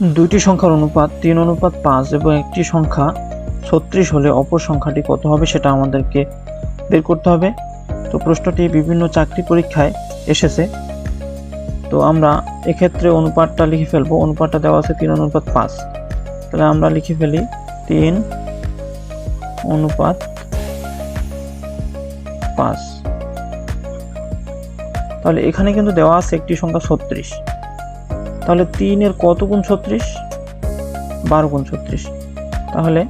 দুইটি সংখ্যার অনুপাত, তিন অনুপাত পাঁচ এবং একটি সংখ্যা ছত্রিশ হলে অপর সংখ্যাটি কত হবে সেটা আমাদেরকে বের করতে হবে। তো প্রশ্নটি বিভিন্ন চাকরি পরীক্ষায় এসেছে। তো আমরা এক্ষেত্রে অনুপাতটা লিখে ফেলব। অনুপাতটা দেওয়া আছে তিন অনুপাত পাঁচ। তাহলে আমরা লিখে ফেলি তিন অনুপাত পাঁচ। তাহলে এখানে কিন্তু দেওয়া আছে একটি সংখ্যা ছত্রিশ। তাহলে তিনের কত গুণ ছত্রিশ? বারো গুণ ছত্রিশ। তাহলে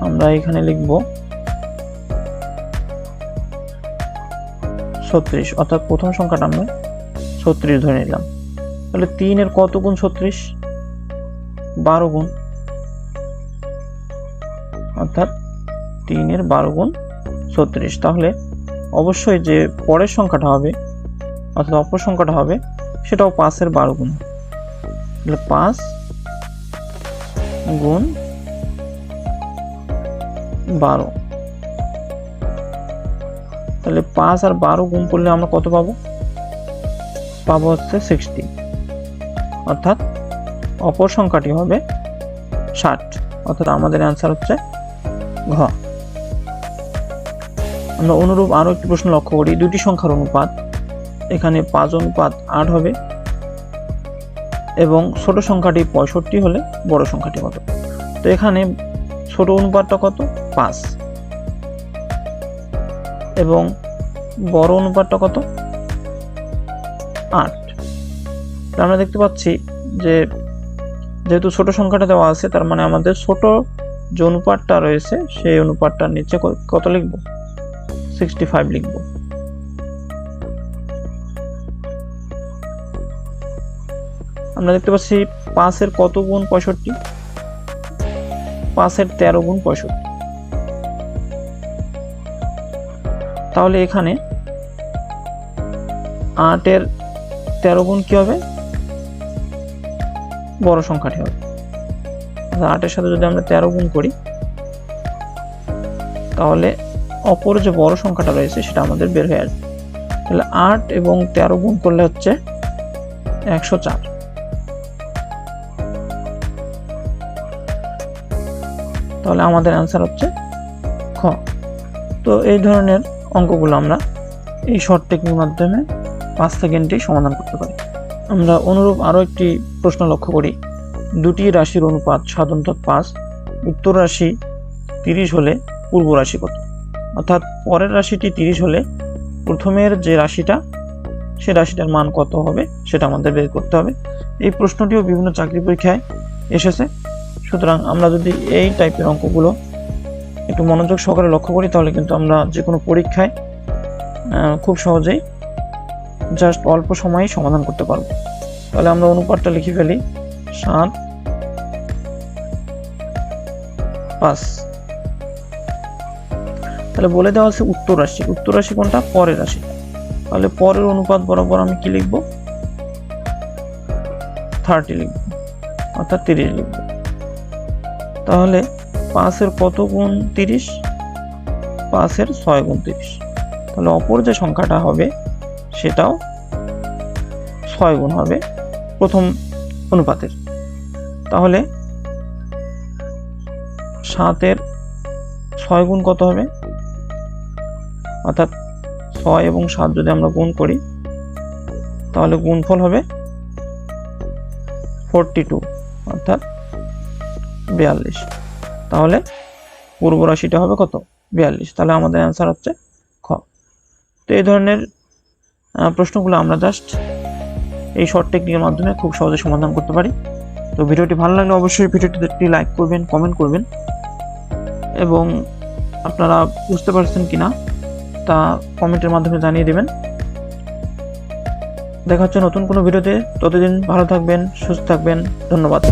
আমরা এখানে লিখব ছত্রিশ। অর্থাৎ প্রথম সংখ্যাটা আমরা ছত্রিশ ধরে নিলাম। তাহলে তিনের কত গুণ ছত্রিশ? বারো গুণ। অর্থাৎ তিনের বারো গুণ ছত্রিশ। তাহলে অবশ্যই যে পরের সংখ্যাটা হবে, অর্থাৎ অপর সংখ্যাটা হবে, সেটাও পাঁচের বারো গুণ। তাহলে পাঁচ গুণ বারো। তাহলে পাঁচ আর বারো গুণ করলে আমরা কত পাবো? পাবো হচ্ছে সিক্সটি অর্থাৎ অপর সংখ্যাটি হবে ষাট। অর্থাৎ আমাদের অ্যান্সার হচ্ছে ঘ। আমরা অনুরূপ আরও একটি প্রশ্ন লক্ষ্য করি। দুটি সংখ্যার অনুপাত, এখানে পাঁচ অনুপাত আট হবে। এবং ছোট সংখ্যাটি পঁয়ষট্টি হলে বড় সংখ্যাটি কত? তো এখানে ছোট অনুপাতটা কত? পাঁচ। এবং বড় অনুপাতটা কত? আট। আমরা দেখতে পাচ্ছি যে যেহেতু ছোট সংখ্যাটা দেওয়া আছে, তার মানে আমাদের ছোট যে অনুপাতটা রয়েছে, সেই অনুপাতটার নিচে কত লিখব? সিক্সটি ফাইভ লিখব। আমরা দেখতে পাচ্ছি পাঁচের কত গুণ পঁয়ষট্টি? পাঁচের তেরো গুণ পঁয়ষট্টি। তাহলে এখানে আটের তেরো গুণ কি হবে? বড় সংখ্যাটি হবে। আটের সাথে যদি আমরা তেরো গুণ করি, তাহলে অপর যে বড় সংখ্যাটা রয়েছে সেটা আমাদের বের হয়ে আসবে। তাহলে আট এবং তেরো গুণ করলে হচ্ছে একশো চার। তাহলে আমাদের অ্যান্সার হচ্ছে খ। তো এই ধরনের অঙ্কগুলো আমরা এই শর্ট টেকনিক মাধ্যমে পাঁচ সেকেন্ডেই সমাধান করতে পারি। আমরা অনুরূপ আরও একটি প্রশ্ন লক্ষ্য করি। দুটি রাশির অনুপাত অনুপাত পাঁচ, উত্তর রাশি তিরিশ হলে পূর্ব রাশি কত? অর্থাৎ পরের রাশিটি তিরিশ হলে প্রথমের যে রাশিটা, সে রাশিটার মান কত হবে সেটা আমাদের বের করতে হবে। এই প্রশ্নটিও বিভিন্ন চাকরি পরীক্ষায় এসেছে। সুতরাং আমরা যদি এই টাইপের অঙ্কগুলো একটু মনোযোগ সহকারে লক্ষ্য করি, তাহলে কিন্তু আমরা যে কোনো পরীক্ষায় খুব সহজেই জাস্ট অল্প সময়েই সমাধান করতে পারব। তাহলে আমরা অনুপাতটা লিখে ফেলি। সাত পাঁচ। তাহলে বলে দেওয়া আছে উত্তর রাশি। উত্তর রাশি কোনটা? পরের রাশি। তাহলে পরের অনুপাত বরাবর আমি কি লিখব? থার্টি লিখব। অর্থাৎ তিরিশ লিখব। তাহলে পাঁচের কত গুণ তিরিশ? পাঁচের ছয় গুণ তিরিশ। তাহলে অপর যে সংখ্যাটা হবে, সেটাও ছয় গুণ হবে প্রথম অনুপাতের। তাহলে সাতের ছয় গুণ কত হবে? অর্থাৎ ছয় এবং সাত যদি আমরা গুণ করি, তাহলে গুণফল হবে ফোরটি টু অর্থাৎ বিয়াল্লিশ। তাহলে পূর্ব রাশিটা হবে কত? বিয়াল্লিশ। তাহলে আমাদের অ্যান্সার হচ্ছে খ। তো এই ধরনের প্রশ্নগুলো আমরা জাস্ট এই শর্ট টেকনিকের মাধ্যমে খুব সহজে সমাধান করতে পারি। তো ভিডিওটি ভালো লাগলে অবশ্যই ভিডিওটিতে একটি লাইক করবেন কমেন্ট করবেন। এবং আপনারা বুঝতে পারছেন কিনা তা কমেন্টের মাধ্যমে জানিয়ে দেবেন। দেখা হচ্ছে নতুন কোনো ভিডিওতে। ততদিন ভালো থাকবেন, সুস্থ থাকবেন। ধন্যবাদ।